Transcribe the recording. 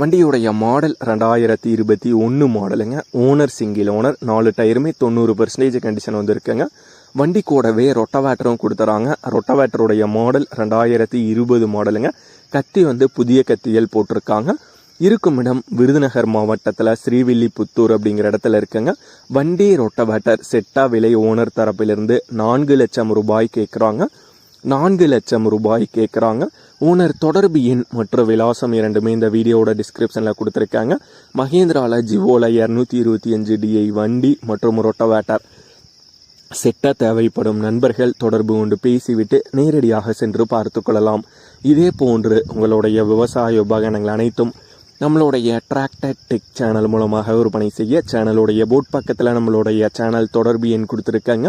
வண்டியுடைய மாடல் ரெண்டாயிரத்தி இருபத்தி ஒன்று மாடலுங்க ஓனர் சிங்கிள் ஓனர் நாலு டயருமே தொண்ணூறு பர்சன்டேஜ் கண்டிஷன் வந்திருக்குங்க. வண்டி கூடவே ரொட்டவேட்டரும் கொடுத்துறாங்க. ரொட்டவேட்டருடைய மாடல் ரெண்டாயிரத்தி இருபது மாடலுங்க கத்தி வந்து புதிய கத்திகள் போட்டிருக்காங்க. இருக்கும் இடம் விருதுநகர் மாவட்டத்தில் ஸ்ரீவில்லிபுத்தூர் அப்படிங்கிற இடத்துல இருக்குங்க. வண்டி ரொட்டவேட்டர் செட்டா விலை ஓனர் தரப்பிலிருந்து நான்கு லட்சம் ரூபாய் கேட்குறாங்க நான்கு லட்சம் ரூபாய் கேட்குறாங்க ஓனர் தொடர்பு எண் மற்றும் விலாசம் இரண்டுமே இந்த வீடியோவோட டிஸ்கிரிப்ஷனில் கொடுத்துருக்காங்க. மகேந்திராவில் ஜிவோவில் இரநூத்தி இருபத்தி அஞ்சு டிஐ வண்டி மற்றும் ரொட்டவேட்டர் செட்ட தேவைப்படும் நண்பர்கள் தொடர்பு கொண்டு பேசிவிட்டு நேரடியாக சென்று பார்த்து கொள்ளலாம். இதே போன்று உங்களுடைய விவசாய உபகரணங்கள் அனைத்தும் நம்மளுடைய டிராக்டர் டெக் சேனல் மூலமாக விற்பனை செய்ய சேனலுடைய போட் பக்கத்தில் நம்மளுடைய சேனல் தொடர்பு எண் கொடுத்துருக்காங்க.